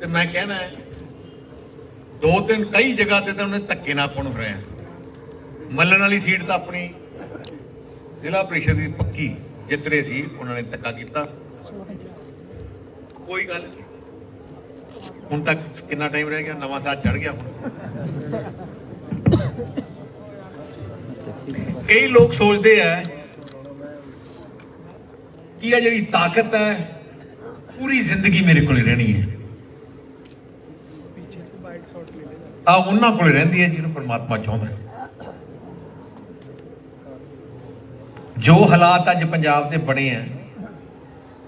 ਤੇ ਮੈਂ ਕਹਿਣਾ ਦੋ ਤਿੰਨ ਕਈ ਜਗ੍ਹਾ ਤੇ ਤਾਂ ਉਹਨੇ ਧੱਕੇ ਨਾਲ ਆਪਾਂ ਨੂੰ ਹਰਾਇਆ। ਮੱਲਣ ਵਾਲੀ ਸੀਟ ਤਾਂ ਆਪਣੀ, ਜ਼ਿਲ੍ਹਾ ਪ੍ਰੀਸ਼ਦ ਦੀ ਪੱਕੀ ਜਿੱਤ ਰਹੇ ਸੀ, ਉਹਨਾਂ ਨੇ ਧੱਕਾ ਕੀਤਾ। ਕੋਈ ਗੱਲ ਨਹੀਂ। ਹੁਣ ਤੱਕ ਕਿੰਨਾ ਟਾਈਮ ਰਹਿ ਗਿਆ? ਨਵਾਂ ਸਾਲ ਚੜ ਗਿਆ ਹੁਣ। ਕਈ ਲੋਕ ਸੋਚਦੇ ਆ ਕਿ ਇਹ ਜਿਹੜੀ ਤਾਕਤ ਹੈ, ਪੂਰੀ ਜ਼ਿੰਦਗੀ ਮੇਰੇ ਕੋਲ ਰਹਿਣੀ ਹੈ। ਆ ਉਹਨਾਂ ਕੋਲ ਰਹਿੰਦੀ ਹੈ ਜਿਹਨੂੰ ਪਰਮਾਤਮਾ ਚਾਹੁੰਦਾ ਹੈ। ਜੋ ਹਾਲਾਤ ਅੱਜ ਪੰਜਾਬ ਦੇ ਬਣੇ ਆ,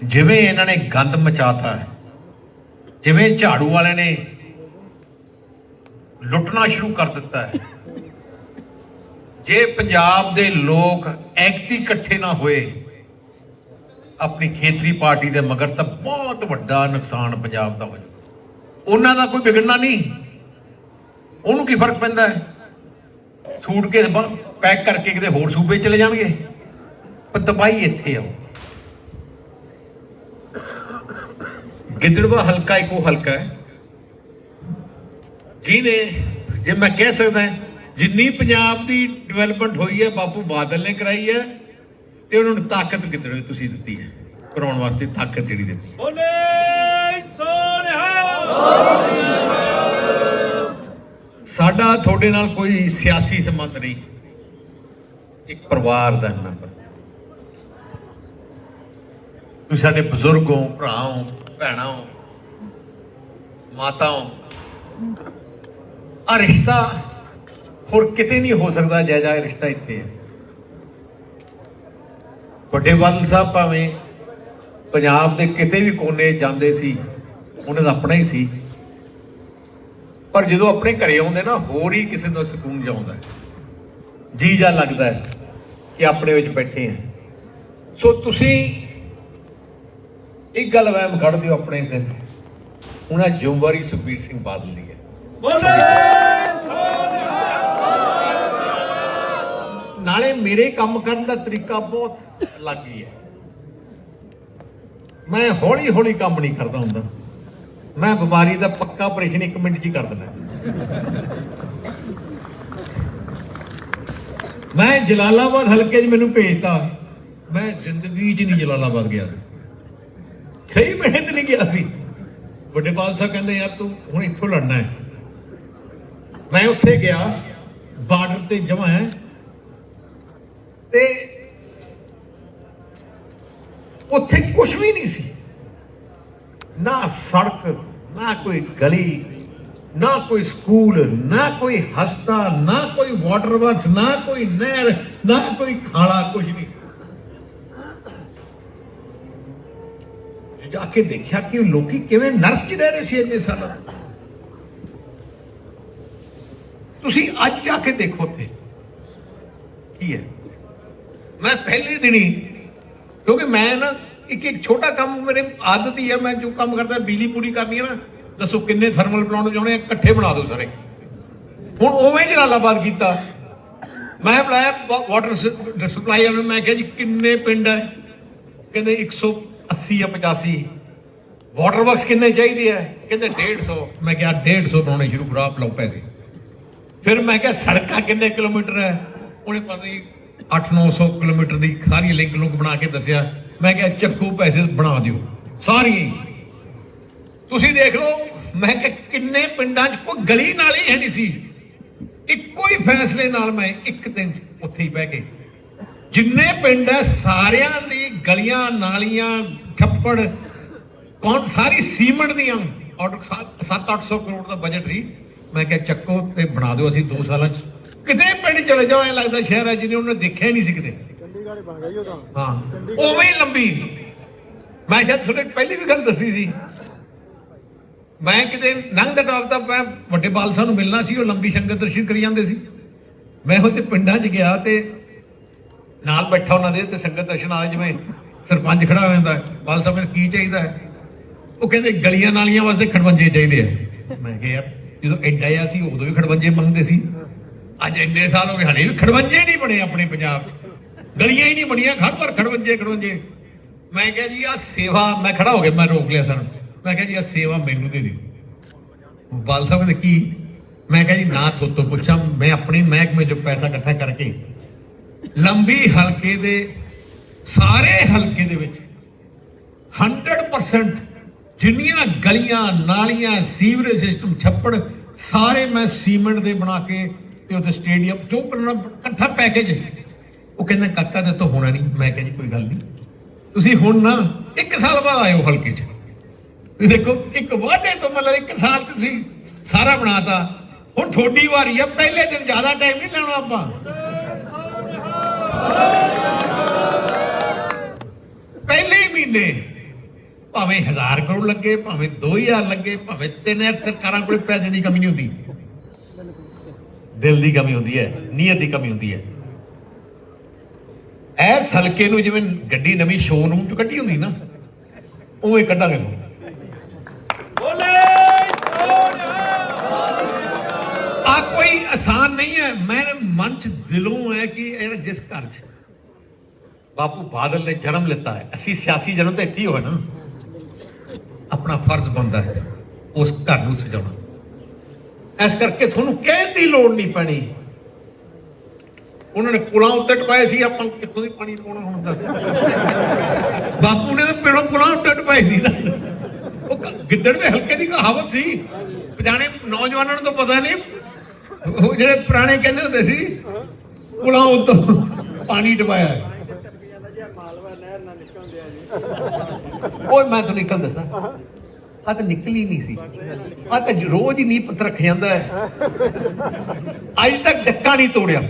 ਜਿਵੇਂ ਇਹਨਾਂ ਨੇ ਗੰਦ ਮਚਾਤਾ ਹੈ, ਜਿਵੇਂ ਝਾੜੂ ਵਾਲੇ ਨੇ ਲੁੱਟਣਾ ਸ਼ੁਰੂ ਕਰ ਦਿੱਤਾ ਹੈ, ਜੇ ਪੰਜਾਬ ਦੇ ਲੋਕ ਐਕਤੀ ਇਕੱਠੇ ਨਾ ਹੋਏ, ਆਪਣੀ ਖੇਤਰੀ ਪਾਰਟੀ ਦੇ ਮਗਰ ਤਾਂ ਬਹੁਤ ਵੱਡਾ ਨੁਕਸਾਨ ਪੰਜਾਬ ਦਾ ਹੋ ਜਾਊ। ਉਹਨਾਂ ਦਾ ਕੋਈ ਵਿਗੜਨਾ ਨਹੀਂ। ਉਹਨੂੰ ਕੀ ਫ਼ਰਕ ਪੈਂਦਾ ਹੈ? ਛੂਟ ਕੇ ਪੈਕ ਕਰਕੇ ਕਿਤੇ ਹੋਰ ਸੂਬੇ ਚਲੇ ਜਾਣਗੇ? ਪਰ ਤਬਾਈ ਇੱਥੇ ਆਓ ਗਿੱਦੜਵਾ ਹਲਕਾ ਇੱਕੋ ਹਲਕਾ ਹੈ, ਜਿਹਨੇ, ਜੇ ਮੈਂ ਕਹਿ ਸਕਦਾ ਜਿੰਨੀ ਪੰਜਾਬ ਦੀ ਡਿਵੈਲਪਮੈਂਟ ਹੋਈ ਹੈ, ਬਾਪੂ ਬਾਦਲ ਨੇ ਕਰਾਈ ਹੈ, ਤੇ ਉਹਨਾਂ ਨੂੰ ਤਾਕਤ ਗਿੱਦੜਵੇ ਤੁਸੀਂ ਦਿੱਤੀ ਹੈ? ਕਰਾਉਣ ਵਾਸਤੇ ਤਾਕਤ ਜਿਹੜੀ ਦਿੱਤੀ ਬੋਲੇ! ਸਾਡਾ ਤੁਹਾਡੇ ਨਾਲ ਕੋਈ ਸਿਆਸੀ ਸੰਬੰਧ ਨਹੀਂ। ਇੱਕ ਪਰਿਵਾਰ ਦਾ ਮੈਂਬਰ ਤੁਸੀਂ ਸਾਡੇ ਬਜ਼ੁਰਗ ਹੋ, ਭਰਾ ਹੋ, ਭੈਣਾਂ ਹੋ, ਮਾਤਾ ਹੋ। ਆ ਰਿਸ਼ਤਾ ਹੋਰ ਕਿਤੇ ਨਹੀਂ ਹੋ ਸਕਦਾ, ਜਾਇਜਾ ਰਿਸ਼ਤਾ ਇੱਥੇ ਹੈ। ਵੱਡੇ ਬਾਦਲ ਸਾਹਿਬ ਭਾਵੇਂ ਪੰਜਾਬ ਦੇ ਕਿਤੇ ਵੀ ਕੋਨੇ ਜਾਂਦੇ ਸੀ, ਉਹਨਾਂ ਦਾ ਆਪਣਾ ਹੀ ਸੀ। ਪਰ ਜਦੋਂ ਆਪਣੇ ਘਰੇ ਆਉਂਦੇ ਨਾ, ਹੋਰ ਹੀ ਕਿਸੇ ਦਾ ਸਕੂਨ ਜਾਉਂਦਾ ਜੀ ਜਾ ਲੱਗਦਾ ਹੈ ਕਿ ਆਪਣੇ ਵਿੱਚ ਬੈਠੇ ਆ ਸੋ ਤੁਸੀਂ ਇੱਕ ਗੱਲ ਵਹਿਮ ਕੱਢ ਦਿਓ ਆਪਣੇ ਦਿਨ 'ਚ। ਹੁਣ ਜ਼ਿੰਮੇਵਾਰੀ ਸੁਖਬੀਰ ਸਿੰਘ ਬਾਦਲ ਦੀ ਹੈ। ਨਾਲੇ ਮੇਰੇ ਕੰਮ ਕਰਨ ਦਾ ਤਰੀਕਾ ਬਹੁਤ ਅਲੱਗ ਹੀ ਹੈ। ਮੈਂ ਹੌਲੀ ਹੌਲੀ ਕੰਮ ਨਹੀਂ ਕਰਦਾ ਹੁੰਦਾ। ਮੈਂ ਬਿਮਾਰੀ ਦਾ ਪੱਕਾ ਆਪਰੇਸ਼ਨ 1 ਮਿੰਟ 'ਚ ਹੀ ਕਰ ਦਿੰਦਾ। ਮੈਂ ਜਲਾਲਾਬਾਦ ਹਲਕੇ 'ਚ ਮੈਨੂੰ ਭੇਜਤਾ। ਮੈਂ ਜ਼ਿੰਦਗੀ 'ਚ ਨਹੀਂ ਜਲਾਲਾਬਾਦ ਗਿਆ। ਸਹੀ ਮਿਹਨਤ ਨਹੀਂ ਗਿਆ ਸੀ। ਵੱਡੇ ਬਾਲ ਕਹਿੰਦੇ, ਯਾਰ ਤੂੰ ਹੁਣ ਇੱਥੋਂ ਲੜਨਾ ਹੈ। ਮੈਂ ਉੱਥੇ ਗਿਆ। ਬਾਰਡਰ ਤੇ ਜਮਾ ਹੈ। ਤੇ ਉੱਥੇ ਕੁਝ ਵੀ ਨਹੀਂ ਸੀ। ਨਾ ਸੜਕ, ਨਾ ਕੋਈ ਗਲੀ, ਨਾ ਕੋਈ ਸਕੂਲ, ਨਾ ਕੋਈ ਹਸਤਾ ਨਾ ਕੋਈ ਵਾਟਰ ਵਰਕਸ, ਨਾ ਕੋਈ ਨਹਿਰ, ਨਾ ਕੋਈ ਖਾਲਾ ਕੁਝ ਨਹੀਂ। ਜਾ ਕੇ ਦੇਖਿਆ ਕਿ ਲੋਕੀ ਕਿਵੇਂ ਨਰਕ ਚ ਰਹਿ ਰਹੇ ਸੀ ਇੰਨੇ ਸਾਲਾਂ ਤੁਸੀਂ ਅੱਜ ਜਾ ਕੇ ਦੇਖੋ ਤੇ ਕੀ ਹੈ? ਮੈਂ ਪਹਿਲੇ ਦਿਨੀ ਕਿਉਂਕਿ ਮੈਂ ਨਾ ਇੱਕ ਇੱਕ ਛੋਟਾ ਕੰਮ ਮੇਰੇ ਆਦਤ ਹੀ ਹੈ ਮੈਂ ਜੋ ਕੰਮ ਕਰਦਾ, ਬਿਜਲੀ ਪੂਰੀ ਕਰਨੀ ਹੈ ਨਾ, ਦੱਸੋ ਕਿੰਨੇ ਥਰਮਲ ਪਲਾਂਟ ਚਾਹੁੰਦੇ ਆ, ਇਕੱਠੇ ਬਣਾ ਦਿਓ ਸਾਰੇ। ਹੁਣ ਉਵੇਂ ਹੀ ਜਲਾਲਾਬਾਦ ਕੀਤਾ। ਮੈਂ ਬੁਲਾਇਆ ਵਾਟਰ ਸਪਲਾਈ ਵਾਲੇ ਮੈਂ ਕਿਹਾ ਜੀ ਕਿੰਨੇ ਪਿੰਡ ਹੈ ਕਹਿੰਦੇ 180 ਜਾਂ 85 ਵਾਟਰ ਵਰਕਸ ਕਿੰਨੇ ਚਾਹੀਦੇ ਆ? ਕਹਿੰਦੇ 150 ਮੈਂ ਕਿਹਾ 150 ਬਣਾਉਣੇ ਸ਼ੁਰੂ ਕਰੋ ਲਓ ਪੈਸੇ। ਫਿਰ ਮੈਂ ਕਿਹਾ ਸੜਕਾਂ ਕਿੰਨੇ ਕਿਲੋਮੀਟਰ ਹੈ ਉਹਨੇ ਪਤਾ ਨਹੀਂ 8-900 ਕਿਲੋਮੀਟਰ ਦੀ ਸਾਰੀ ਲਿੰਕ ਲੁੰਕ ਬਣਾ ਕੇ ਦੱਸਿਆ। ਮੈਂ ਕਿਹਾ ਚੱਕੂ ਪੈਸੇ ਬਣਾ ਦਿਓ, ਸਾਰੀਆਂ ਤੁਸੀਂ ਦੇਖ ਲਓ, ਮੈਂ ਕਿਹਾ, ਕਿੰਨੇ ਪਿੰਡਾਂ 'ਚ ਕੋਈ ਗਲੀ ਨਾਲੀ ਹੈ ਨਹੀਂ ਸੀ? ਇੱਕੋ ਹੀ ਫੈਸਲੇ ਨਾਲ ਮੈਂ ਇੱਕ ਦਿਨ ਉੱਥੇ ਹੀ ਬਹਿ ਕੇ ਜਿੰਨੇ ਪਿੰਡ ਹੈ ਸਾਰਿਆਂ ਦੀ ਗਲੀਆਂ, ਨਾਲੀਆਂ, ਛੱਪੜ, ਕੌਣ, ਸਾਰੀ ਸੀਮੈਂਟ ਦੀਆਂ। ਔਰ 7-800 ਕਰੋੜ ਦਾ ਬਜਟ ਸੀ। ਮੈਂ ਕਿਹਾ, ਚੱਕੋ ਤੇ ਬਣਾ ਦਿਓ, ਅਸੀਂ 2 ਸਾਲਾਂ 'ਚ। ਕਿਤੇ ਪਿੰਡ ਚਲੇ ਜਾਓ, ਐ ਲੱਗਦਾ ਸ਼ਹਿਰ ਹੈ ਜਿਹਨੇ ਉਹਨੇ ਦੇਖਿਆ ਹੀ ਨਹੀਂ ਸੀ ਕਿਤੇ। ਚੰਡੀਗੜ੍ਹ ਬਣ ਗਈ ਉਹ ਤਾਂ। ਹਾਂ। ਉਵੇਂ ਹੀ ਲੰਬੀ। ਮੈਂ ਸ਼ਾਇਦ ਤੁਹਾਡੇ ਪਹਿਲੀ ਵੀ ਗੱਲ ਦੱਸੀ ਸੀ। ਮੈਂ ਕਿਤੇ ਲੰਘਦਾ ਟਾਲਦਾ ਮੈਂ ਵੱਡੇ ਬਾਲ ਸਾਹਿਬ ਨੂੰ ਮਿਲਣਾ ਸੀ ਉਹ ਲੰਬੀ ਸੰਗਤ ਦਰਸ਼ਨ ਕਰੀ ਜਾਂਦੇ ਸੀ। ਮੈਂ ਉੱਥੇ ਪਿੰਡਾਂ 'ਚ ਗਿਆ ਤੇ ਨਾਲ ਬੈਠਾ ਉਹਨਾਂ ਦੇ ਤੇ ਸੰਗਤ ਦਰਸ਼ਨ ਵਾਲੇ ਜਿਵੇਂ ਸਰਪੰਚ ਖੜਾ ਹੋ ਜਾਂਦਾ ਬਾਲ ਸਾਹਿਬ ਨੂੰ ਕੀ ਚਾਹੀਦਾ ਉਹ ਕਹਿੰਦੇ ਗਲੀਆਂ ਨਾਲੀਆਂ ਵਾਸਤੇ ਖੜਵੰਜੇ ਚਾਹੀਦੇ ਆ। ਮੈਂ ਕਿਹਾ ਯਾਰ ਜਦੋਂ ਐਡਾ ਆ ਸੀ ਉਦੋਂ ਵੀ ਖੜਵੰਜੇ ਮੰਗਦੇ ਸੀ। ਅੱਜ ਇੰਨੇ ਸਾਲ ਹੋ ਗਏ ਹਲੇ ਵੀ ਖੜਵੰਜੇ ਨਹੀਂ ਬਣੇ ਆਪਣੇ ਪੰਜਾਬ 'ਚ। ਗਲੀਆਂ ਹੀ ਨਹੀਂ ਬਣੀਆਂ ਘਰ ਘਰ ਖੜਵੰਜੇ ਖੜਵੰਜੇ। ਮੈਂ ਕਿਹਾ ਜੀ ਆ ਸੇਵਾ, ਮੈਂ ਖੜਾ ਹੋ ਗਿਆ, ਮੈਂ ਰੋਕ ਲਿਆ ਸਨ ਮੈਂ ਕਿਹਾ ਜੀ ਆ ਸੇਵਾ ਮੈਨੂੰ ਦੇ ਦਿਓ। ਬਾਲ ਸਾਹਿਬ ਨੇ ਕੀ? ਮੈਂ ਕਿਹਾ ਜੀ, ਨਾ ਥੋਤੋਂ ਪੁੱਛਾਂ, ਮੈਂ ਆਪਣੇ ਮਹਿਕਮੇ ਚੋਂ ਪੈਸਾ ਇਕੱਠਾ ਕਰਕੇ ਲੰਬੀ ਹਲਕੇ ਦੇ, ਸਾਰੇ ਹਲਕੇ ਦੇ ਵਿੱਚ 100% ਜਿੰਨੀਆਂ ਗਲੀਆਂ, ਨਾਲੀਆਂ, ਸੀਵਰੇਜ ਸਿਸਟਮ, ਛੱਪੜ, ਸਾਰੇ ਮੈਂ ਸੀਮੈਂਟ ਦੇ ਬਣਾ ਕੇ ਤੇ ਉਹਦੇ ਸਟੇਡੀਅਮ ਜੋ ਕਰਨਾ, ਇਕੱਠਾ ਪੈਕੇਜ ਉਹ ਕਹਿੰਦਾ, ਕਾਕਾ ਤੇ ਤੋਂ ਹੋਣਾ ਨਹੀਂ। ਮੈਂ ਕਿਹਾ, ਜੀ, ਕੋਈ ਗੱਲ ਨਹੀਂ। ਤੁਸੀਂ ਹੁਣ ਨਾ ਇੱਕ ਸਾਲ ਬਾਅਦ ਆਇਓ ਹਲਕੇ 'ਚ। ਤੁਸੀਂ ਦੇਖੋ, ਇੱਕ ਵਾਢੇ ਤੋਂ ਮਤਲਬ ਇੱਕ ਸਾਲ 'ਚ ਤੁਸੀਂ ਸਾਰਾ ਬਣਾਤਾ। ਹੁਣ ਤੁਹਾਡੀ ਵਾਰੀ ਆ, ਪਹਿਲੇ ਦਿਨ ਜ਼ਿਆਦਾ ਟਾਈਮ ਨਹੀਂ ਲੈਣਾ ਆਪਾਂ। ਪਹਿਲੇ ਹੀ ਮਹੀਨੇ ਭਾਵੇਂ 1000 ਕਰੋੜ ਲੱਗੇ, ਭਾਵੇਂ 2000 ਲੱਗੇ, ਭਾਵੇਂ 3000 ਸਰਕਾਰਾਂ ਕੋਲ ਪੈਸੇ ਦੀ ਕਮੀ ਨਹੀਂ ਹੁੰਦੀ। ਦਿਲ ਦੀ ਕਮੀ ਹੁੰਦੀ ਹੈ, ਨੀਅਤ ਦੀ ਕਮੀ ਹੁੰਦੀ ਹੈ। ਐਸ ਹਲਕੇ ਨੂੰ ਜਿਵੇਂ ਗੱਡੀ ਨਵੀਂ ਸ਼ੋਰੂਮ ਚ ਕੱਢੀ ਹੁੰਦੀ ਨਾ ਉਵੇਂ ਕੱਢਾਂਗੇ ਹੁਣ। ਆ ਕੋਈ ਆਸਾਨ ਨਹੀਂ ਹੈ। ਮੇਰੇ ਮਨ ਚ ਦਿਲੋਂ ਹੈ ਕਿ ਇਹ ਜਿਸ ਘਰ ਚ ਬਾਪੂ ਬਾਦਲ ਨੇ ਜਨਮ ਲਿੱਤਾ ਹੈ ਅਸੀਂ ਸਿਆਸੀ ਜਨਮ ਤਾਂ ਇੱਥੇ ਹੀ ਨਾ। ਆਪਣਾ ਫਰਜ਼ ਬਣਦਾ ਹੈ ਉਸ ਘਰ ਨੂੰ ਸਜਾਉਣਾ। ਇਸ ਕਰਕੇ ਤੁਹਾਨੂੰ ਕਹਿਣ ਦੀ ਲੋੜ ਨਹੀਂ ਪੈਣੀ। ਉਹਨਾਂ ਨੇ ਪੁਲਾਂ ਉੱਤੇ ਟਪਾਏ ਸੀ, ਆਪਾਂ ਕਿੱਥੋਂ ਦੀ ਪਾਣੀ ਪਾਉਣਾ ਹੁਣ ਦੱਸ। ਬਾਪੂ ਨੇ ਤਾਂ ਪਿੜੋਂ ਪੁਲਾਂ ਉੱਤੇ ਟਪਾਏ ਸੀ। ਉਹ ਗਿੱਦੜ ਦੇ ਹਲਕੇ ਦੀ ਕਹਾਵਤ ਸੀ, ਪਜਾਣੇ ਨੌਜਵਾਨਾਂ ਨੂੰ ਤਾਂ ਪਤਾ ਨਹੀਂ, ਉਹ ਜਿਹੜੇ ਪੁਰਾਣੇ ਕਹਿੰਦੇ ਹੁੰਦੇ ਸੀ, ਪੁਲਾਂ ਉੱਤੋਂ ਪਾਣੀ ਟਪਾਇਆ ਹੈ। ਓਏ, ਮੈਂ ਤੁਹਾਨੂੰ ਨਿਕਲ ਦੱਸਾਂ। ਆ ਤਾਂ ਨਿਕਲੀ ਨਹੀਂ ਸੀ। ਆ ਤਾਂ ਰੋਜ਼ ਹੀ ਨੀਂਹ ਪੱਥਰ ਰੱਖ ਜਾਂਦਾ ਹੈ। ਅੱਜ ਤੱਕ ਡੱਕਾ ਨਹੀਂ ਤੋੜਿਆ।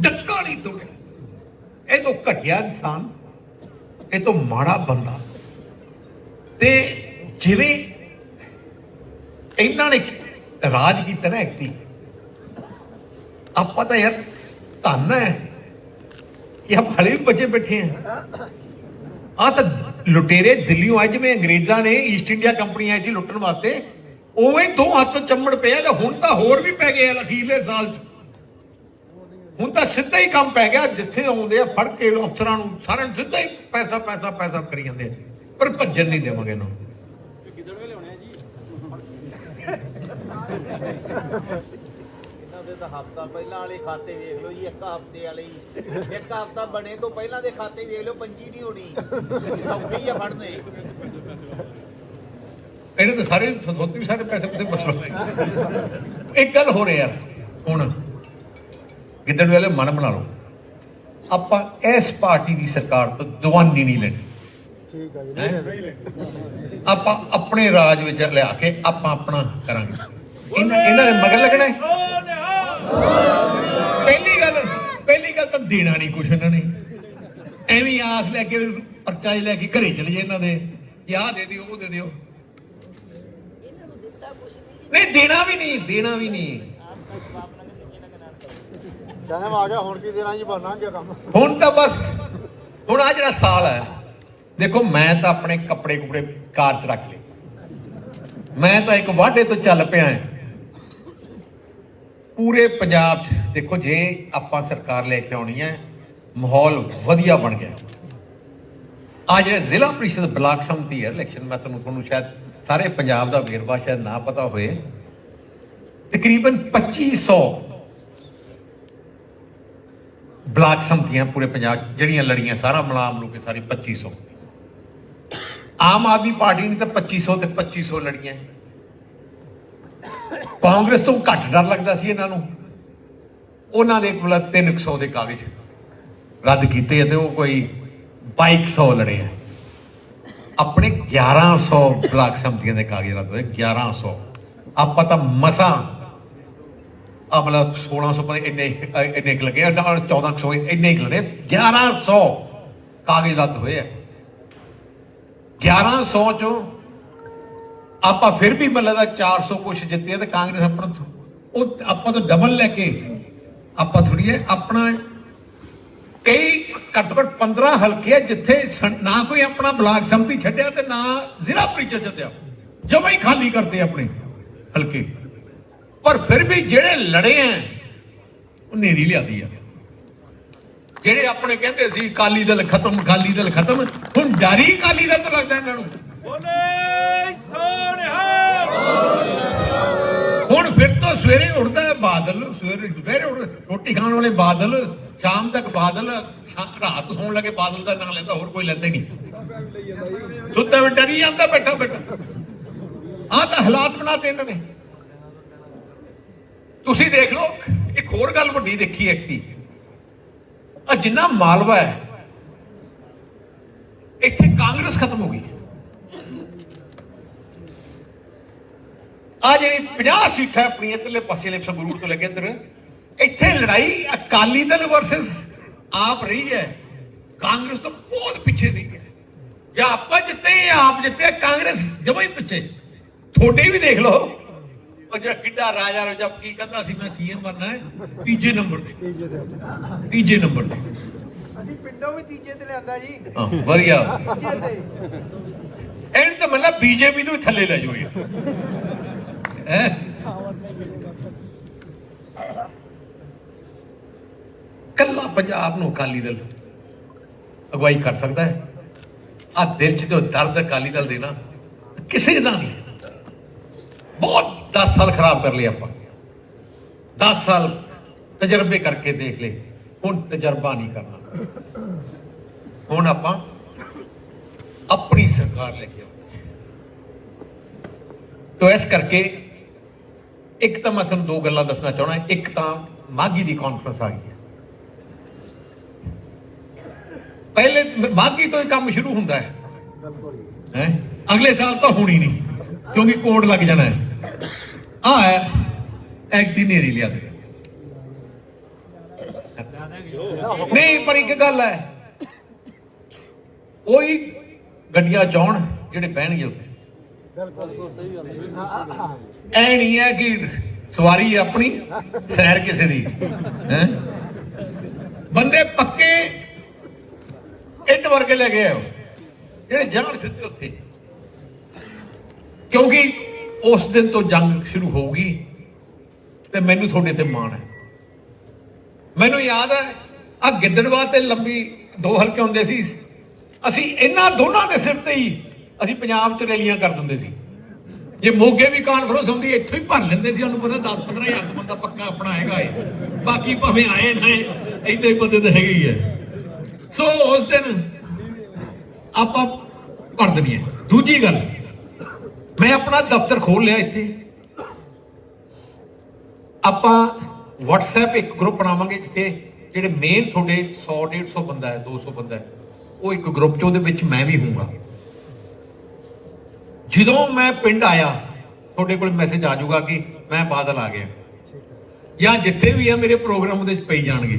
ਡੱਕਾ ਨਹੀਂ ਤੋੜਿਆ। ਇਹ ਤੋਂ ਘਟਿਆ ਇਨਸਾਨ, ਇਹ ਤੋਂ ਮਾੜਾ ਬੰਦਾ। ਤੇ ਜਿਵੇਂ ਇਹਨਾਂ ਨੇ ਰਾਜ ਕੀਤਾ ਨਾ ਐਕਤੀ ਆਪਾਂ ਤਾਂ ਯਾਰ ਧੰਨ ਹੈ ਕਿ ਆਪ ਹਲੇ ਵੀ ਬਚੇ ਬੈਠੇ ਆ। ਆ ਤਾਂ ਲੁਟੇਰੇ ਦਿੱਲੀੋਂ ਆਏ, ਜਿਵੇਂ ਅੰਗਰੇਜ਼ਾਂ ਨੇ ਈਸਟ ਇੰਡੀਆ ਕੰਪਨੀ ਆਈ ਸੀ ਲੁੱਟਣ ਵਾਸਤੇ, ਉਵੇਂ ਦੋ ਹੱਥ ਚੰਮੜ ਪਿਆ ਤੇ ਹੁਣ ਤਾਂ ਹੋਰ ਵੀ ਪੈ ਗਏ ਅਖੀਰਲੇ ਸਾਲ 'ਚ। ਹੁਣ ਤਾਂ ਸਿੱਧਾ ਹੀ ਕੰਮ ਪੈ ਗਿਆ ਜਿੱਥੇ ਆਉਂਦੇ ਆ ਫੜ ਕੇ ਅਫਸਰਾਂ ਨੂੰ ਸਾਰਿਆਂ ਨੂੰ ਸਿੱਧਾ ਹੀ ਪੈਸਾ ਪੈਸਾ ਪੈਸਾ ਕਰੀ ਜਾਂਦੇ ਆ। ਪਰ ਭੱਜਣ ਨਹੀਂ ਦੇਵਾਂਗੇ ਇਹਨੂੰ ਇਹਨਾਂ ਦੇ ਤਾਂ ਹਫਤਾ ਪਹਿਲਾਂ ਵਾਲੇ ਖਾਤੇ ਵੇਖ ਲਓ ਜੀ ਇੱਕ ਹਫ਼ਤੇ ਵਾਲੇ ਹੀ। ਇੱਕ ਹਫਤਾ ਬਣੇ ਤੋਂ ਪਹਿਲਾਂ ਦੇ ਖਾਤੇ ਵੇਖ ਲਓ ਪੰਜੀ ਨਹੀਂ ਹੋਣੀ। ਸੌਖੇ ਹੀ ਆ ਫੜਨੇ। ਇਹਨੇ ਤਾਂ ਸਾਰੇ ਸੋਤੀ ਵੀ ਸਾਰੇ ਪੈਸੇ ਪੈਸੇ ਬਸਵਾ ਇੱਕ ਗੱਲ ਹੋ ਰਹੀ ਯਾਰ ਹੁਣ ਗਿੱਦੜ ਵਾਲੇ ਮਨ ਬਣਾ ਲਓ। ਆਪਾਂ ਇਸ ਪਾਰਟੀ ਦੀ ਸਰਕਾਰ ਤੋਂ ਦਵਾਨੀ ਨਹੀਂ ਲੈਣੀ। ਠੀਕ ਆ ਜੀ ਹੈਂ? ਆਪਾਂ ਆਪਣੇ ਰਾਜ ਵਿੱਚ ਲਿਆ ਕੇ ਆਪਾਂ ਆਪਣਾ ਕਰਾਂਗੇ। ਇਹਨਾਂ ਇਹਨਾਂ ਦੇ ਮਗਰ ਲੱਗਣਾ ਹੈ। ਪਹਿਲੀ ਗੱਲ ਪਹਿਲੀ ਗੱਲ ਤਾਂ ਦੇਣਾ ਨਹੀਂ ਕੁਛ ਇਹਨਾਂ ਨੇ। ਐਵੇਂ ਹੀ ਆਸ ਲੈ ਕੇ ਪਰਚਾਈ ਲੈ ਕੇ ਘਰੇ ਚਲੇ ਜੇ ਇਹਨਾਂ ਦੇ। ਕਿ ਆਹ ਦੇ ਦਿਓ ਉਹ ਦੇ ਦਿਓ। ਨਹੀਂ। ਦੇਣਾ ਵੀ ਨਹੀਂ ਦੇਣਾ ਵੀ ਨਹੀਂ। ਟਾਈਮ ਆ ਗਿਆ, ਹੁਣ ਕੀ ਦੇਣਾ ਜੀ ਬਣਾਂਗੇ ਕੰਮ? ਹੁਣ ਤਾਂ ਬਸ, ਹੁਣ ਆ ਜਿਹੜਾ ਸਾਲ ਹੈ, ਦੇਖੋ ਮੈਂ ਤਾਂ ਆਪਣੇ ਕੱਪੜੇ ਕੁਪੜੇ ਕਾਰ 'ਚ ਰੱਖ ਲਏ। ਮੈਂ ਤਾਂ ਇੱਕ ਵਾਢੇ ਤੋਂ ਚੱਲ ਪਿਆ ਹਾਂ। ਪੂਰੇ ਪੰਜਾਬ 'ਚ, ਦੇਖੋ ਜੇ ਆਪਾਂ ਸਰਕਾਰ ਲੈ ਕੇ ਆਉਣੀ ਹੈ, ਮਾਹੌਲ ਵਧੀਆ ਬਣ ਗਿਆ। ਆ ਜਿਹੜੇ ਜ਼ਿਲ੍ਹਾ ਪ੍ਰੀਸ਼ਦ ਬਲਾਕ ਸੰਮਤੀ ਹੈ ਇਲੈਕਸ਼ਨ ਮੈਂ ਤੁਹਾਨੂੰ ਤੁਹਾਨੂੰ ਸ਼ਾਇਦ ਸਾਰੇ ਪੰਜਾਬ ਦਾ ਵੇਰਵਾ ਸ਼ਾਇਦ ਨਾ ਪਤਾ ਹੋਏ ਤਕਰੀਬਨ 2500 ਬਲਾਕ ਸੰਮਤੀਆਂ ਪੂਰੇ ਪੰਜਾਬ ਜਿਹੜੀਆਂ ਲੜੀਆਂ ਸਾਰਾ ਮਲਾਮ ਲੋ ਕੇ ਸਾਰੀ 2500 ਆਮ ਆਦਮੀ ਪਾਰਟੀ ਨੇ ਤਾਂ 2500 ਤੇ 2500 ਲੜੀਆਂ। ਕਾਂਗਰਸ ਤੋਂ ਘੱਟ ਡਰ ਲੱਗਦਾ ਸੀ ਇਹਨਾਂ ਨੂੰ। ਉਹਨਾਂ ਦੇ ਕੋਲ 300 ਦੇ ਕਾਗਜ਼ ਰੱਦ ਕੀਤੇ ਤੇ ਉਹ ਕੋਈ 2200 ਲੜੇ ਆ। ਆਪਣੇ 1100 ਬਲਾਕ ਸੰਮਤੀਆਂ ਦੇ ਕਾਗਜ਼ ਰੱਦ ਹੋਏ 1100 ਆਪਾਂ ਤਾਂ ਮਸਾਂ ਆ ਮਤਲਬ 1600 ਪਤਾ ਇੰਨੇ ਇੰਨੇ ਕੁ ਲੱਗੇ ਆ, ਨਾਲ 1400 ਇੰਨੇ ਕੁ ਲੜੇ 1100 ਕਾਗਜ਼ ਰੱਦ ਹੋਏ ਆ। 1100 ਚੋਂ ਆਪਾਂ ਫਿਰ ਵੀ ਮਤਲਬ ਦਾ 400 ਕੁਛ ਜਿੱਤੇ ਤੇ ਕਾਂਗਰਸ ਆਪਣਾ ਉਹ ਆਪਾਂ ਤਾਂ ਡਬਲ ਲੈ ਕੇ ਆਪਾਂ ਥੋੜੀ ਹੈ ਆਪਣਾ ਕਈ ਘੱਟੋ ਘੱਟ 15 ਹਲਕੇ ਆ ਜਿੱਥੇ ਨਾ ਕੋਈ ਆਪਣਾ ਬਲਾਕ ਸੰਮਤੀ ਛੱਡਿਆ ਤੇ ਨਾ ਜ਼ਿਲ੍ਹਾ ਪ੍ਰੀਸ਼ਦ ਛੱਡਿਆ ਜਮਾ ਹੀ ਖਾਲੀ ਕਰਦੇ ਆਪਣੇ ਹਲਕੇ। ਪਰ ਫਿਰ ਵੀ ਜਿਹੜੇ ਲੜੇ ਆ ਉਹ ਨੇਰੀ ਲਿਆਦੀ ਆ। ਜਿਹੜੇ ਆਪਣੇ ਕਹਿੰਦੇ ਸੀ ਅਕਾਲੀ ਦਲ ਖਤਮ ਅਕਾਲੀ ਦਲ ਖਤਮ ਹੁਣ ਡਰੀ ਅਕਾਲੀ ਦਲ ਤੋਂ ਲੱਗਦਾ ਇਹਨਾਂ ਨੂੰ। ਬੋਲੇ ਸੋਨਿਹਾ ਹੁਣ ਫਿਰ ਤੋਂ ਸਵੇਰੇ ਉੱਠਦਾ ਬਾਦਲ ਸਵੇਰੇ ਸਵੇਰੇ ਉੱਠ ਰੋਟੀ ਖਾਣ ਵਾਲੇ ਬਾਦਲ ਸ਼ਾਮ ਤੱਕ ਬਾਦਲ ਰਾਤ ਸੌਣ ਲੱਗੇ ਬਾਦਲ ਦਾ ਨਾਮ ਲੈਂਦਾ ਹੋਰ ਕੋਈ ਲੈਂਦਾ ਨਹੀਂ। ਸੁੱਤਾ ਵੀ ਡਰੀ ਜਾਂਦਾ ਬੈਠਾ ਬੈਠਾ ਆਹ ਤਾਂ ਹਾਲਾਤ ਬਣਾਤੇ ਇਹਨਾਂ ਨੇ। ਤੁਸੀਂ ਦੇਖ ਲਓ, ਇੱਕ ਹੋਰ ਗੱਲ ਵੱਡੀ ਦੇਖੀ ਐਕਟੀ ਆ ਜਿੰਨਾ ਮਾਲਵਾ ਹੈ, ਇੱਥੇ ਕਾਂਗਰਸ ਖਤਮ ਹੋ ਗਈ। ਆ ਜਿਹੜੀ 50 ਸੀਟਾਂ ਆਪਣੀ ਇਧਰਲੇ ਪਾਸੇ ਵਾਲੇ ਸੰਗਰੂਰ ਤੋਂ ਲੈ ਕੇ ਇੱਧਰ, ਇੱਥੇ ਲੜਾਈ ਅਕਾਲੀ ਦਲ ਵਰਸਸ ਆਪ ਰਹੀ ਹੈ। ਕਾਂਗਰਸ ਤੋਂ ਬਹੁਤ ਪਿੱਛੇ ਰਹੀ ਹੈ। ਜਾਂ ਆਪਾਂ ਜਿੱਤੇ ਜਾਂ ਆਪ ਜਿੱਤੇ, ਕਾਂਗਰਸ ਜਮਾਂ ਹੀ ਪਿੱਛੇ। ਤੁਹਾਡੇ ਵੀ ਦੇਖ ਲਓ। ਉਹ ਜਿਹੜਾ ਕਿੱਡਾ ਰਾਜਾ ਰਜਾ ਕੀ ਕਹਿੰਦਾ ਸੀ ਮੈਂ ਸੀਐਮ ਬਣਨਾ ਹੈ ਤੀਜੇ ਨੰਬਰ ਤੇ। ਤੀਜੇ ਨੰਬਰ ਤੇ। ਅਸੀਂ ਪਿੰਡੋਂ ਵੀ ਤੀਜੇ ਤੇ ਲਿਆਂਦਾ ਜੀ। ਹਾਂ ਵਧੀਆ। ਤੀਜੇ ਤੇ। ਐਂਡ ਤਾਂ ਮਤਲਬ ਬੀਜੇਪੀ ਨੂੰ ਥੱਲੇ ਲੈ ਜਾਓ ਹੈ? ਕੱਲਾ ਪੰਜਾਬ ਨੂੰ ਅਕਾਲੀ ਦਲ ਅਗਵਾਈ ਕਰ ਸਕਦਾ ਹੈ। ਆ ਦਿਲ 'ਚ ਜੋ ਦਰਦ ਅਕਾਲੀ ਦਲ ਦੇ ਨਾ ਕਿਸੇ ਦਾ ਨਹੀਂ। ਬਹੁਤ 10 ਸਾਲ ਖਰਾਬ ਕਰ ਲਏ ਆਪਾਂ। 10 ਸਾਲ ਤਜਰਬੇ ਕਰਕੇ ਦੇਖ ਲਏ। ਹੁਣ ਤਜਰਬਾ ਨਹੀਂ ਕਰਨਾ। ਹੁਣ ਆਪਾਂ ਆਪਣੀ ਸਰਕਾਰ ਲੈ ਕੇ ਆਉਂਦੇ ਤੋ ਇਸ ਕਰਕੇ ਇੱਕ ਤਾਂ ਮੈਂ ਤੁਹਾਨੂੰ ਦੋ ਗੱਲਾਂ ਦੱਸਣਾ ਚਾਹਣਾ ਇੱਕ ਤਾਂ ਮਾਗੀ ਦੀ ਕਾਨਫਰੰਸ ਆ ਗਈ ਹੈ। ਪਹਿਲੇ ਮਾਗੀ ਤੋਂ ਹੀ ਕੰਮ ਸ਼ੁਰੂ ਹੁੰਦਾ ਹੈ। ਹੈ? ਅਗਲੇ ਸਾਲ ਤਾਂ ਹੋਣੀ ਨਹੀਂ, ਕਿਉਂਕਿ ਕੋਡ ਲੱਗ ਜਾਣਾ ਹੈ। ਆ ਹੈ ਇੱਕ ਲਿਆ ਦੇ। ਨਹੀਂ, ਪਰ ਇੱਕ ਗੱਲ ਹੈ ਉਹੀ ਗੱਡੀਆਂ ਚਾਉਣ ਜਿਹੜੇ ਬਹਿਣਗੇ ਉੱਤੇ ਬਿਲਕੁਲ ਸਹੀ ਗੱਲ ਐ ਨਹੀਂ ਹੈ ਕਿ ਸਵਾਰੀ ਆਪਣੀ, ਸੈਰ ਕਿਸੇ ਦੀ, ਹੈ? ਬੰਦੇ ਪੱਕੇ ਇੱਟ ਵਰਗੇ ਲੈ ਗਏ ਆ ਜਿਹੜੇ ਜਾਣ ਸਿੱਧੇ ਉੱਥੇ। ਕਿਉਂਕਿ ਉਸ ਦਿਨ ਤੋਂ ਜੰਗ ਸ਼ੁਰੂ ਹੋਊਗੀ ਤੇ ਮੈਨੂੰ ਤੁਹਾਡੇ ਤੇ ਮਾਣ ਹੈ। ਮੈਨੂੰ ਯਾਦ ਹੈ ਆ ਗਿੱਦੜਵਾ ਤੇ ਲੰਬੀ ਦੋ ਹਲਕੇ ਹੁੰਦੇ ਸੀ। ਅਸੀਂ ਇਹਨਾਂ ਦੋਨਾਂ ਦੇ ਸਿਰ ਤੇ ਹੀ ਅਸੀਂ ਪੰਜਾਬ 'ਚ ਰੈਲੀਆਂ ਕਰ ਦਿੰਦੇ ਸੀ। ਜੇ ਮੋਗੇ ਵੀ ਕਾਨਫਰੰਸ ਹੁੰਦੀ, ਇੱਥੋਂ ਹੀ ਭਰ ਲੈਂਦੇ ਸੀ। ਸਾਨੂੰ ਪਤਾ 10 15 ਹਜ਼ਾਰ ਬੰਦਾ ਪੱਕਾ ਆਪਣਾ ਹੈਗਾ ਏ। ਬਾਕੀ ਭਾਵੇਂ ਆਏ ਨਾ ਇੰਨੇ ਬੰਦੇ ਤਾਂ ਹੈਗੇ ਹੀ ਹੈ ਸੋ ਉਸ ਦਿਨ ਆਪਾਂ ਭਰ ਦੇਣੀ ਹੈ। ਦੂਜੀ ਗੱਲ ਮੈਂ ਆਪਣਾ ਦਫ਼ਤਰ ਖੋਲ ਲਿਆ ਇੱਥੇ। ਆਪਾਂ WhatsApp ਇੱਕ ਗਰੁੱਪ ਬਣਾਵਾਂਗੇ ਜਿੱਥੇ ਜਿਹੜੇ ਮੇਨ ਤੁਹਾਡੇ 100 150 ਬੰਦਾ ਹੈ 200 ਬੰਦਾ ਹੈ, ਉਹ ਇੱਕ ਗਰੁੱਪ ਚ, ਉਹਦੇ ਵਿੱਚ ਮੈਂ ਵੀ ਹੋਊਗਾ। ਜਦੋਂ ਮੈਂ ਪਿੰਡ ਆਇਆ, ਤੁਹਾਡੇ ਕੋਲ ਮੈਸੇਜ ਆ ਜਾਊਗਾ ਕਿ ਮੈਂ ਬਾਦਲ ਆ ਗਿਆ। ਜਾਂ ਜਿੱਥੇ ਵੀ ਆ, ਮੇਰੇ ਪ੍ਰੋਗਰਾਮ ਉਹਦੇ ਚ ਪਈ ਜਾਣਗੇ।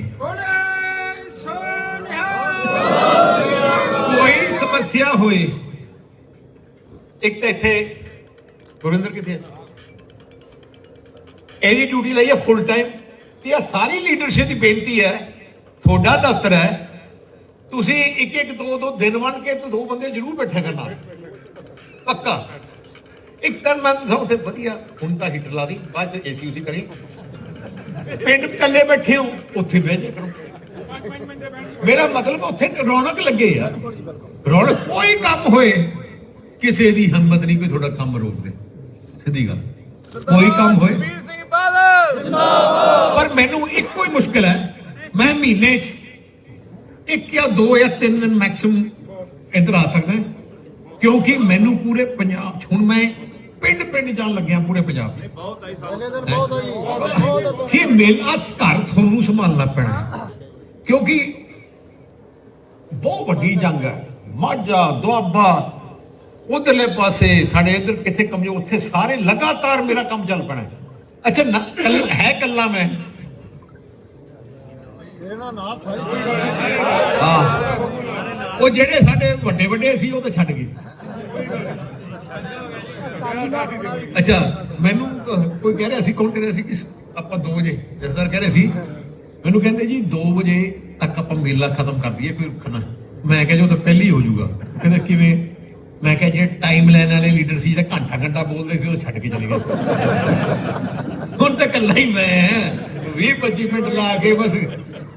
ਕੋਈ ਸਮੱਸਿਆ ਹੋਏ, ਇੱਕ ਤਾਂ ਇੱਥੇ ਗੁਰਿੰਦਰ ਕਿੱਥੇ ਹੈ ਇਹਦੀ ਡਿਊਟੀ ਲਈ ਹੈ ਫੁੱਲ ਟਾਈਮ ਤੇ ਇਹ ਸਾਰੀ ਲੀਡਰਸ਼ਿਪ ਦੀ ਬੇਨਤੀ ਹੈ, ਤੁਹਾਡਾ ਦਫ਼ਤਰ ਹੈ। ਤੁਸੀਂ ਇੱਕ ਇੱਕ ਦੋ ਦੋ ਦਿਨ ਬਣ ਕੇ ਤੇ ਦੋ ਬੰਦੇ ਜ਼ਰੂਰ ਬੈਠਿਆ ਕਰਨਾ। ਪੱਕਾ। ਇੱਕ ਤਾਂ ਮਨ ਸਭ ਤੇ ਵਧੀਆ, ਹੁਣ ਤਾਂ ਹੀਟਰ ਲਾ ਦੀ, ਬਾਅਦ ਚ ਏਸੀ ਉਸੀ ਕਰੀ। ਪਿੰਡ ਇਕੱਲੇ ਬੈਠੇ ਹੋ, ਉੱਥੇ ਬਹਿ ਜਾ ਕਰੋ ਮੇਰਾ ਮਤਲਬ ਉੱਥੇ ਰੌਣਕ ਲੱਗੇ ਯਾਰ ਰੌਣਕ, ਕੋਈ ਕੰਮ ਹੋਏ, ਕਿਸੇ ਦੀ ਹਿੰਮਤ ਨਹੀਂ, ਕੋਈ ਤੁਹਾਡਾ ਕੰਮ ਰੋਕ ਦੇ। ਸਿੱਧੀ ਗੱਲ। ਕੋਈ ਕੰਮ ਹੋਏ। ਪਰ ਮੈਨੂੰ ਇੱਕੋ ਹੀ ਮੁਸ਼ਕਲ ਹੈ। ਮੈਂ ਮਹੀਨੇ 'ਚ ਇੱਕ ਜਾਂ ਦੋ ਜਾਂ ਤਿੰਨ ਦਿਨ ਮੈਕਸਿਮਮ ਇੱਧਰ ਆ ਸਕਦਾ ਕਿਉਂਕਿ ਮੈਨੂੰ ਪੂਰੇ ਪੰਜਾਬ 'ਚ ਹੁਣ ਮੈਂ ਪਿੰਡ ਪਿੰਡ ਜਾਣ ਲੱਗਿਆ ਪੂਰੇ ਪੰਜਾਬ 'ਚ। ਬਹੁਤ ਹੋਈ ਬਹੁਤ ਫਿਰ ਮੇਲਾ ਘਰ ਤੁਹਾਨੂੰ ਸੰਭਾਲਣਾ ਪੈਣਾ ਕਿਉਂਕਿ ਬਹੁਤ ਵੱਡੀ ਜੰਗ ਹੈ। ਮਾਝਾ, ਦੁਆਬਾ ਉਧਰਲੇ ਪਾਸੇ ਸਾਡੇ ਇੱਧਰ ਕਿੱਥੇ ਕਮਜ਼ੋਰ ਉੱਥੇ ਸਾਰੇ ਲਗਾਤਾਰ ਮੇਰਾ ਕੰਮ ਚੱਲ ਪੈਣਾ ਅੱਛਾ, ਨਾ- ਹੈ ਕੱਲਾ ਮੈਂ? ਹਾਂ। ਉਹ ਜਿਹੜੇ ਸਾਡੇ ਵੱਡੇ ਵੱਡੇ ਸੀ, ਉਹ ਤਾਂ ਛੱਡ ਗਏ। ਅੱਛਾ, ਮੈਨੂੰ ਕੋਈ ਕਹਿ ਰਿਹਾ ਸੀ, ਕੌਣ ਕਹਿ ਰਿਹਾ ਸੀ ਕਿ ਆਪਾਂ 2 ਵਜੇ, ਜਸਦਰ ਕਹਿ ਰਹੇ ਸੀ, ਮੈਨੂੰ ਕਹਿੰਦੇ ਜੀ 2 ਵਜੇ ਤੱਕ ਆਪਾਂ ਮੇਲਾ ਖਤਮ ਕਰ ਦਈਏ, ਕੋਈ ਰੁਕਣਾ ਮੈਂ ਕਿਹਾ ਜੋ ਤਾਂ ਪਹਿਲੀ ਹੋ ਜਾਊਗਾ। ਕਹਿੰਦਾ ਕਿਵੇਂ? ਮੈਂ ਕਿਹਾ ਜਿਹੜੇ ਟਾਈਮ ਲੈਣ ਵਾਲੇ ਲੀਡਰ ਸੀ ਜਿਹੜਾ ਘੰਟਾ ਘੰਟਾ ਬੋਲਦੇ ਸੀ ਉਹ ਛੱਡ ਕੇ ਚਲੇ ਗਏ। ਹੁਣ ਤਾਂ ਇਕੱਲਾ ਹੀ ਮੈਂ 20 25 ਮਿੰਟ ਲਾ ਕੇ ਬਸ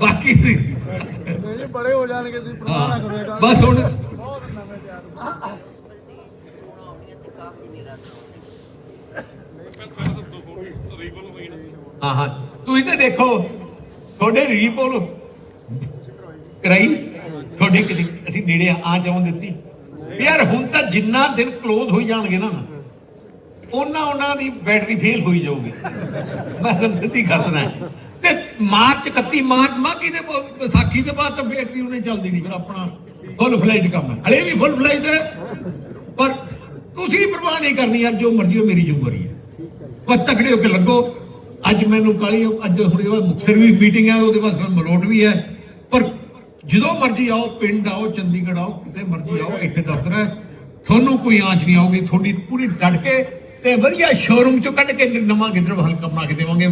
ਬਾਕੀ ਸੀ। ਨਹੀਂ ਬੜੇ ਹੋ ਜਾਣਗੇ ਤੁਸੀਂ ਪਰਵਾਹ ਨਾ ਕਰੋ ਬਸ ਹੁਣ ਹਾਂ ਹਾਂ। ਤੁਸੀਂ ਤੇ ਦੇਖੋ ਤੁਹਾਡੇ ਰੀਪੋਲ ਕਰਾਈ। ਤੁਹਾਡੇ ਅਸੀਂ ਨੇੜੇ ਆ ਜਾਉਂ ਦਿੱਤੀ। ਯਾਰ ਹੁਣ ਤਾਂ ਜਿੰਨਾ ਦਿਨ ਕਲੋਜ਼ ਹੋਈ ਜਾਣਗੇ ਨਾ, ਉਹਨਾਂ ਉਹਨਾਂ ਦੀ ਬੈਟਰੀ ਫੇਲ ਹੋਈ ਜਾਊਗੀ। ਮੈਂ ਤੁਹਾਨੂੰ ਸਿੱਧੀ ਕਰ ਦਿੰਦਾ ਤੇ ਮਾਰਚ 31 ਮਾਰਚ ਮਾਗੀ ਦੇ ਵਿਸਾਖੀ ਦੇ ਬਾਅਦ ਤਾਂ ਬੈਟਰੀ ਉਹਨੇ ਚੱਲਦੀ ਨਹੀਂ, ਫਿਰ ਆਪਣਾ ਫੁੱਲ ਫਲਾਈਟ ਕੰਮ ਹੈ। ਹਲੇ ਵੀ ਫੁੱਲ ਫਲਾਈਟ ਹੈ। ਪਰ ਤੁਸੀਂ ਪਰਵਾਹ ਨਹੀਂ ਕਰਨੀ, ਯਾਰ, ਜੋ ਮਰਜ਼ੀ ਹੋ ਮੇਰੀ ਜ਼ਿੰਮੇਵਾਰੀ ਹੈ। ਪਰ ਤਕੜੇ ਹੋ ਕੇ ਲੱਗੋ। ਅੱਜ ਮੈਨੂੰ ਕਾਲੀ ਅੱਜ ਹੁਣ ਇਹਦੇ ਬਾਅਦ ਮੁਕਤਸਰ ਵੀ ਮੀਟਿੰਗ ਹੈ, ਉਹਦੇ ਬਾਅਦ ਫਿਰ ਮਲੋਟ ਵੀ ਹੈ। ਪਰ ਜਦੋਂ ਮਰਜ਼ੀ ਆਓ, ਪਿੰਡ ਆਓ, ਚੰਡੀਗੜ੍ਹ ਆਓ, ਕਿਤੇ ਮਰਜ਼ੀ ਆਓ, ਇੱਥੇ ਦਫ਼ਤਰ ਹੈ। ਤੁਹਾਨੂੰ ਕੋਈ ਆਂਚ ਨਹੀਂ ਆਉਗੀ ਤੁਹਾਡੀ ਪੂਰੀ ਡਟ ਕੇ ਤੇ ਵਧੀਆ ਸ਼ੋਰੂਮ ਚੋਂ ਕੱਢ ਕੇ ਨਵਾਂ ਗਿੱਦੜ ਹਲਕਾ ਬਣਾ ਕੇ ਦੇਵਾਂਗੇ।